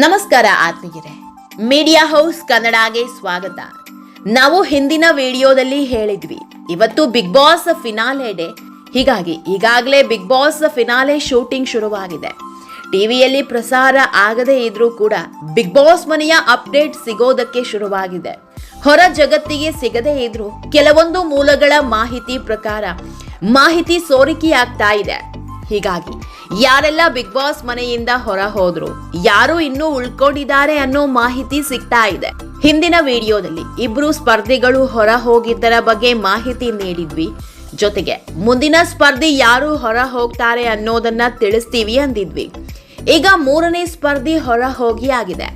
ನಮಸ್ಕಾರ ಆತ್ಮೀಯರೇ. Media house ಕನ್ನಡಗೆ ಸ್ವಾಗತ. ನಾವು ಹಿಂದಿನ ವಿಡಿಯೋದಲ್ಲಿ ಹೇಳಿದ್ವಿ, ಇವತ್ತು ಬಿಗ್ ಬಾಸ್ ಫಿನಾಲೆ ಡೇ ಹೀಗಾಗಿ ಈಗಾಗಲೇ ಬಿಗ್ ಬಾಸ್ ಫಿನಾಲೆ ಶೂಟಿಂಗ್ ಶುರುವಾಗಿದೆ. ಟಿವಿಯಲ್ಲಿ ಪ್ರಸಾರ ಆಗದೇ ಇದ್ರೂ ಕೂಡ ಬಿಗ್ ಬಾಸ್ ಮನೆಯ ಅಪ್ಡೇಟ್ ಸಿಗೋದಕ್ಕೆ ಶುರುವಾಗಿದೆ. ಹೊರ ಜಗತ್ತಿಗೆ ಸಿಗದೇ ಇದ್ರೂ ಕೆಲವೊಂದು ಮೂಲಗಳ ಮಾಹಿತಿ ಪ್ರಕಾರ ಮಾಹಿತಿ ಸೋರಿಕೆಯಾಗ್ತಾ ಇದೆ. ಹೀಗಾಗಿ ಯಾರೆಲ್ಲ ಬಿಗ್ ಬಾಸ್ ಮನೆಯಿಂದ ಹೊರ ಹೋದ್ರು ಯಾರು ಇನ್ನೂ ಉಳ್ಕೊಂಡಿದ್ದಾರೆ ಅನ್ನೋ ಮಾಹಿತಿ ಸಿಗ್ತಾ ಇದೆ. ಹಿಂದಿನ ವಿಡಿಯೋದಲ್ಲಿ ಇಬ್ರು ಸ್ಪರ್ಧಿಗಳು ಹೊರ ಹೋಗಿದ್ದರ ಬಗ್ಗೆ ಮಾಹಿತಿ ನೀಡಿದ್ವಿ. ಜೊತೆಗೆ ಮುಂದಿನ ಸ್ಪರ್ಧಿ ಯಾರು ಹೊರ ಹೋಗ್ತಾರೆ ಅನ್ನೋದನ್ನ ತಿಳಿಸ್ತೀವಿ ಅಂದಿದ್ವಿ. ಈಗ ಮೂರನೇ ಸ್ಪರ್ಧಿ ಹೊರ ಹೋಗಿ ಆಗಿದೆ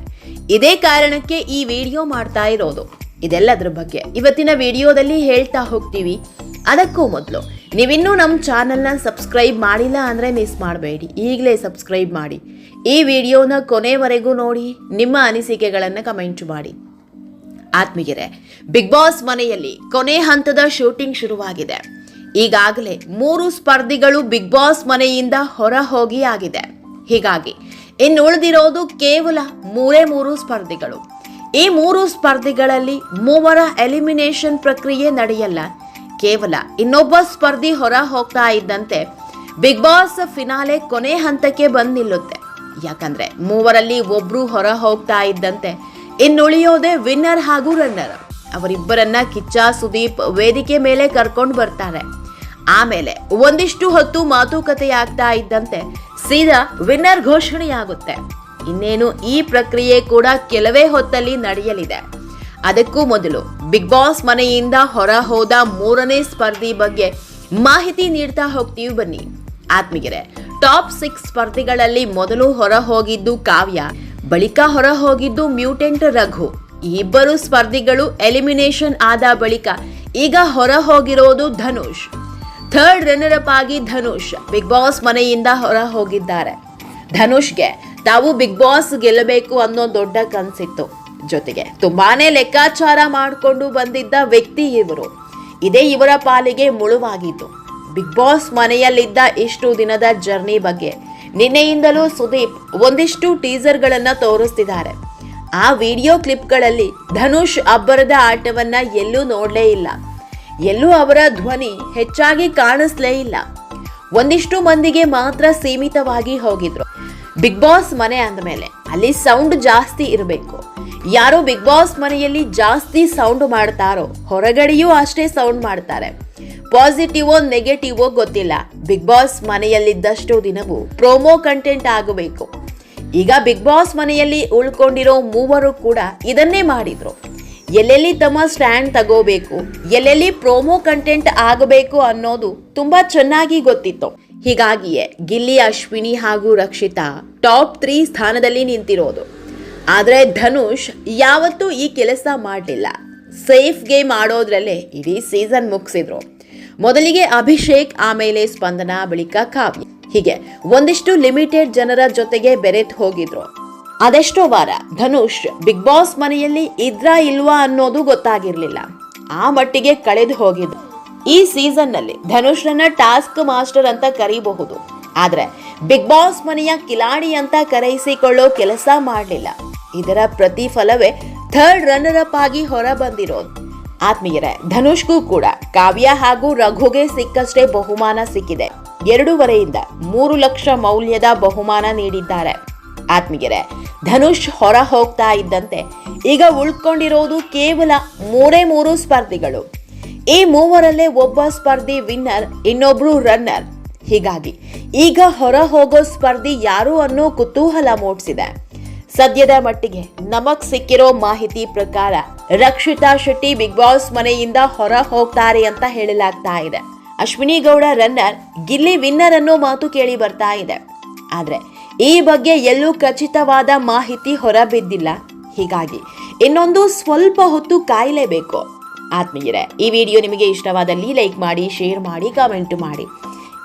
ಇದೇ ಕಾರಣಕ್ಕೆ ಈ ವಿಡಿಯೋ ಮಾಡ್ತಾ ಇರೋದು. ಇದೆಲ್ಲದ್ರ ಬಗ್ಗೆ ಇವತ್ತಿನ ವಿಡಿಯೋದಲ್ಲಿ ಹೇಳ್ತಾ ಹೋಗ್ತೀವಿ. ಅದಕ್ಕೂ ಮೊದಲು ನೀವಿನ್ನೂ ನಮ್ಮ ಚಾನಲ್ನ ಸಬ್ಸ್ಕ್ರೈಬ್ ಮಾಡಿಲ್ಲ ಅಂದರೆ ಮಿಸ್ ಮಾಡಬೇಡಿ. ಈಗಲೇ ಸಬ್ಸ್ಕ್ರೈಬ್ ಮಾಡಿ. ಈ ವಿಡಿಯೋನ ಕೊನೆವರೆಗೂ ನೋಡಿ, ನಿಮ್ಮ ಅನಿಸಿಕೆಗಳನ್ನು ಕಮೆಂಟ್ ಮಾಡಿ. ಆತ್ಮೀಯರೇ, ಬಿಗ್ ಬಾಸ್ ಮನೆಯಲ್ಲಿ ಕೊನೆ ಹಂತದ ಶೂಟಿಂಗ್ ಶುರುವಾಗಿದೆ. ಈಗಾಗಲೇ ಮೂರು ಸ್ಪರ್ಧಿಗಳು ಬಿಗ್ ಬಾಸ್ ಮನೆಯಿಂದ ಹೊರ ಹೋಗಿ ಆಗಿದೆ. ಹೀಗಾಗಿ ಇನ್ನು ಉಳಿದಿರೋದು ಕೇವಲ ಮೂರೇ ಮೂರು ಸ್ಪರ್ಧಿಗಳು. ಈ ಮೂರು ಸ್ಪರ್ಧಿಗಳಲ್ಲಿ ಮೂವರ ಎಲಿಮಿನೇಷನ್ ಪ್ರಕ್ರಿಯೆ ನಡೆಯಲ್ಲ. ಕೇವಲ ಇನ್ನೊಬ್ಬ ಸ್ಪರ್ಧಿ ಹೊರ ಹೋಗ್ತಾ ಇದ್ದಂತೆ ಬಿಗ್ ಬಾಸ್ ಫಿನಾಲೆ ಕೊನೆ ಹಂತಕ್ಕೆ ಬಂದ್ ನಿಲ್ಲುತ್ತೆ. ಯಾಕಂದ್ರೆ ಮೂವರಲ್ಲಿ ಒಬ್ರು ಹೊರ ಹೋಗ್ತಾ ಇದ್ದಂತೆ ಇನ್ನುಳಿಯೋದೆ ವಿನ್ನರ್ ಹಾಗೂ ರನ್ನರ್. ಅವರಿಬ್ಬರನ್ನ ಕಿಚ್ಚ ಸುದೀಪ್ ವೇದಿಕೆ ಮೇಲೆ ಕರ್ಕೊಂಡು ಬರ್ತಾರೆ. ಆಮೇಲೆ ಒಂದಿಷ್ಟು ಹೊತ್ತು ಮಾತುಕತೆ ಆಗ್ತಾ ಇದ್ದಂತೆ ಸೀದಾ ವಿನ್ನರ್ ಘೋಷಣೆಯಾಗುತ್ತೆ. ಇನ್ನೇನು ಈ ಪ್ರಕ್ರಿಯೆ ಕೂಡ ಕೆಲವೇ ಹೊತ್ತಲ್ಲಿ ನಡೆಯಲಿದೆ. ಅದಕ್ಕೂ ಮೊದಲು ಬಿಗ್ ಬಾಸ್ ಮನೆಯಿಂದ ಹೊರ ಹೋದ ಮೂರನೇ ಸ್ಪರ್ಧಿ ಬಗ್ಗೆ ಮಾಹಿತಿ ನೀಡ್ತಾ ಹೋಗ್ತೀವಿ ಬನ್ನಿ. ಆತ್ಮಗೆರೆ ಟಾಪ್ ಸಿಕ್ಸ್ ಸ್ಪರ್ಧಿಗಳಲ್ಲಿ ಮೊದಲು ಹೊರ ಹೋಗಿದ್ದು ಕಾವ್ಯ, ಬಳಿಕ ಹೊರ ಹೋಗಿದ್ದು ಮ್ಯೂಟೆಂಟ್ ರಘು. ಇಬ್ಬರು ಸ್ಪರ್ಧಿಗಳು ಎಲಿಮಿನೇಷನ್ ಆದ ಬಳಿಕ ಈಗ ಹೊರ ಹೋಗಿರೋದು ಧನುಷ್. ಥರ್ಡ್ ರನ್ನರ್ ಅಪ್ ಆಗಿ ಧನುಷ್ ಬಿಗ್ ಬಾಸ್ ಮನೆಯಿಂದ ಹೊರ ಹೋಗಿದ್ದಾರೆ. ಧನುಷ್ಗೆ ತಾವು ಬಿಗ್ ಬಾಸ್ ಗೆಲ್ಲಬೇಕು ಅನ್ನೋ ದೊಡ್ಡ ಕನ್ಸಿತ್ತು. ಜೊತೆಗೆ ತುಂಬಾನೇ ಲೆಕ್ಕಾಚಾರ ಮಾಡಿಕೊಂಡು ಬಂದಿದ್ದ ವ್ಯಕ್ತಿ ಇವರು. ಇದೇ ಇವರ ಪಾಲಿಗೆ ಮುಳುವಾಗಿತ್ತು ಬಿಗ್ ಬಾಸ್ ಮನೆಯಲ್ಲಿದ್ದ ಇಷ್ಟು ದಿನದ ಜರ್ನಿ ಬಗ್ಗೆ ನಿನ್ನೆಯಿಂದಲೂ ಸುದೀಪ್ ಒಂದಿಷ್ಟು ಟೀಸರ್ಗಳನ್ನು ತೋರಿಸ್ತಿದ್ದಾರೆ. ಆ ವಿಡಿಯೋ ಕ್ಲಿಪ್ಗಳಲ್ಲಿ ಧನುಷ್ ಅಬ್ಬರದ ಆಟವನ್ನ ಎಲ್ಲೂ ನೋಡಲೇ ಇಲ್ಲ. ಎಲ್ಲೂ ಅವರ ಧ್ವನಿ ಹೆಚ್ಚಾಗಿ ಕಾಣಿಸ್ಲೇ ಇಲ್ಲ. ಒಂದಿಷ್ಟು ಮಂದಿಗೆ ಮಾತ್ರ ಸೀಮಿತವಾಗಿ ಹೋಗಿದ್ರು. ಬಿಗ್ ಬಾಸ್ ಮನೆ ಅಂದಮೇಲೆ ಅಲ್ಲಿ ಸೌಂಡ್ ಜಾಸ್ತಿ ಇರಬೇಕು. ಯಾರು ಬಿಗ್ ಬಾಸ್ ಮನೆಯಲ್ಲಿ ಜಾಸ್ತಿ ಸೌಂಡ್ ಮಾಡ್ತಾರೋ, ಹೊರಗಡೆಯೂ ಅಷ್ಟೇ ಸೌಂಡ್ ಮಾಡ್ತಾರೆ. ಪಾಸಿಟಿವೋ ನೆಗೆಟಿವೋ ಗೊತ್ತಿಲ್ಲ. ಬಿಗ್ ಬಾಸ್ ಮನೆಯಲ್ಲಿದ್ದಷ್ಟು ದಿನವೂ ಪ್ರೋಮೋ ಕಂಟೆಂಟ್ ಆಗಬೇಕು. ಈಗ ಬಿಗ್ ಬಾಸ್ ಮನೆಯಲ್ಲಿ ಉಳ್ಕೊಂಡಿರೋ ಮೂವರು ಕೂಡ ಇದನ್ನೇ ಮಾಡಿದ್ರು. ಎಲ್ಲೆಲ್ಲಿ ತಮ್ಮ ಸ್ಟ್ಯಾಂಡ್ ತಗೋಬೇಕು, ಎಲ್ಲೆಲ್ಲಿ ಪ್ರೋಮೋ ಕಂಟೆಂಟ್ ಆಗಬೇಕು ಅನ್ನೋದು ತುಂಬಾ ಚೆನ್ನಾಗಿ ಗೊತ್ತಿತ್ತು. ಹೀಗಾಗಿಯೇ ಗಿಲ್ಲಿ, ಅಶ್ವಿನಿ ಹಾಗೂ ರಕ್ಷಿತಾ ಟಾಪ್ ತ್ರೀ ಸ್ಥಾನದಲ್ಲಿ ನಿಂತಿರೋದು. ಆದರೆ ಧನುಷ್ ಯಾವತ್ತೂ ಈ ಕೆಲಸ ಮಾಡಲಿಲ್ಲ. ಸೇಫ್ ಗೇಮ್ ಆಡೋದ್ರಲ್ಲೇ ಇಡೀ ಸೀಸನ್ ಮುಗಿಸಿದ್ರು. ಮೊದಲಿಗೆ ಅಭಿಷೇಕ್, ಆಮೇಲೆ ಸ್ಪಂದನ, ಬಳಿಕ ಕಾವ್ಯ. ಹೀಗೆ ಒಂದಿಷ್ಟು ಲಿಮಿಟೆಡ್ ಜನರ ಜೊತೆಗೆ ಬೆರೆತು ಹೋಗಿದ್ರು. ಅದೆಷ್ಟೋ ವಾರ ಧನುಷ್ ಬಿಗ್ ಬಾಸ್ ಮನೆಯಲ್ಲಿ ಇದ್ರಾ ಇಲ್ವಾ ಅನ್ನೋದು ಗೊತ್ತಾಗಿರಲಿಲ್ಲ. ಆ ಮಟ್ಟಿಗೆ ಕಳೆದು ಹೋಗಿದ್ರು. ಈ ಸೀಸನ್ನಲ್ಲಿ ಧನುಷ್ರನ್ನ ಟಾಸ್ಕ್ ಮಾಸ್ಟರ್ ಅಂತ ಕರೀಬಹುದು. ಆದ್ರೆ ಬಿಗ್ ಬಾಸ್ ಮನೆಯ ಕಿಲಾಡಿ ಅಂತ ಕರೆಯಿಸಿಕೊಳ್ಳೋ ಕೆಲಸ ಮಾಡಲಿಲ್ಲ. ಇದರ ಪ್ರತಿಫಲವೇ ಥರ್ಡ್ ರನ್ನರ್ ಅಪ್ ಆಗಿ ಹೊರ ಬಂದಿರೋದು ಆತ್ಮೀಯರೇ, ಧನುಷ್ಗೂ ಕೂಡ ಕಾವ್ಯ ಹಾಗೂ ರಘುಗೆ ಸಿಕ್ಕಷ್ಟೇ ಬಹುಮಾನ ಸಿಕ್ಕಿದೆ. ಎರಡೂವರೆಯಿಂದ ಮೂರು ಲಕ್ಷ ಮೌಲ್ಯದ ಬಹುಮಾನ ನೀಡಿದ್ದಾರೆ. ಆತ್ಮೀಯರೇ, ಧನುಷ್ ಹೊರ ಹೋಗ್ತಾ ಇದ್ದಂತೆ ಈಗ ಉಳ್ಕೊಂಡಿರೋದು ಕೇವಲ ಮೂರೇ ಮೂರು ಸ್ಪರ್ಧಿಗಳು. ಈ ಮೂವರಲ್ಲೇ ಒಬ್ಬ ಸ್ಪರ್ಧಿ ವಿನ್ನರ್ ಇನ್ನೊಬ್ರು ರನ್ನರ್ ಹೀಗಾಗಿ ಈಗ ಹೊರ ಹೋಗೋ ಸ್ಪರ್ಧಿ ಯಾರು ಅನ್ನೋ ಕುತೂಹಲ ಮೂಡಿಸಿದೆ. ಸದ್ಯದ ಮಟ್ಟಿಗೆ ನಮಗ್ ಸಿಕ್ಕಿರೋ ಮಾಹಿತಿ ಪ್ರಕಾರ ರಕ್ಷಿತಾ ಶೆಟ್ಟಿ ಬಿಗ್ ಬಾಸ್ ಮನೆಯಿಂದ ಹೊರ ಹೋಗ್ತಾರೆ ಅಂತ ಹೇಳಲಾಗ್ತಾ ಇದೆ. ಅಶ್ವಿನಿ ಗೌಡ ರನ್ನರ್ ಗಿಲ್ಲಿ ವಿನ್ನರ್ ಅನ್ನೋ ಮಾತು ಕೇಳಿ ಬರ್ತಾ ಇದೆ. ಆದ್ರೆ ಈ ಬಗ್ಗೆ ಎಲ್ಲೂ ಖಚಿತವಾದ ಮಾಹಿತಿ ಹೊರಬಿದ್ದಿಲ್ಲ ಹೀಗಾಗಿ ಇನ್ನೊಂದು ಸ್ವಲ್ಪ ಹೊತ್ತು ಕಾಯಲೇಬೇಕು. ಆತ್ಮೀಯರೇ, ಈ ವಿಡಿಯೋ ನಿಮಗೆ ಇಷ್ಟವಾದಲ್ಲಿ ಲೈಕ್ ಮಾಡಿ, ಶೇರ್ ಮಾಡಿ, ಕಮೆಂಟ್ ಮಾಡಿ.